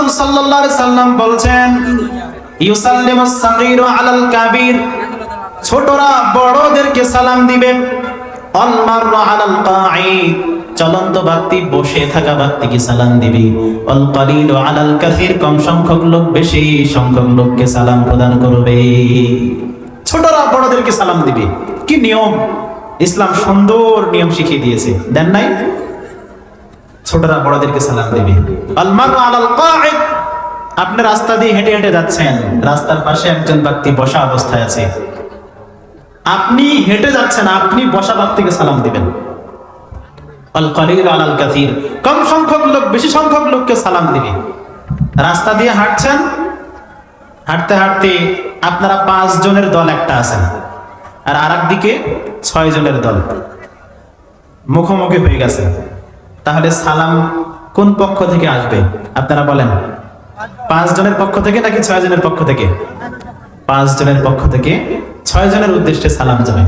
রাসূল সাল্লাল্লাহু আলাইহি সাল্লাম বলছেন সাগীরু আলাল কাবীর ছোটরা বড়দেরকে সালাম দিবে। মাররু আলাল কাঈদ চলন্ত ব্যক্তি বসে থাকা ব্যক্তিকে সালাম আলাল কাসির কম সংখ্যক লোক, বেশি সংখ্যক লোককে সালাম প্রদান করবে। ছোটরা বড়দেরকে সালাম দিবে। কি নিয়ম? ইসলাম সুন্দর নিয়ম শিখিয়ে দিয়েছে। দেন নাই? ছোটরা বড়দেরকে সালাম দেবে। আলমার আলাল কাঈদ আপনি রাস্তা দিয়ে হেঁটে হেঁটে যাচ্ছেন, রাস্তার পাশে একজন ব্যক্তি বসা অবস্থায় আছে। আপনি হেঁটে যাচ্ছেন, আপনি বসা ব্যক্তিকে সালাম দিবেন। আল আলাল কম সংখ্যক লোক, বেশি সংখ্যক লোককে সালাম দিবে। রাস্তা দিয়ে হাঁটছেন, হাঁটতে হাঁটতে আপনারা পাঁচ জনের দল একটা আছেন, আর আর দিকে ছয় জনের দল। মুখোমুখি হয়ে গেছে তাহলে সালাম কোন পক্ষ থেকে আসবে? আপনারা বলেন পাঁচ জনের পক্ষ থেকে নাকি ছয় জনের পক্ষ থেকে? পাঁচ জনের পক্ষ থেকে ছয় জনের উদ্দেশ্যে সালাম যাবে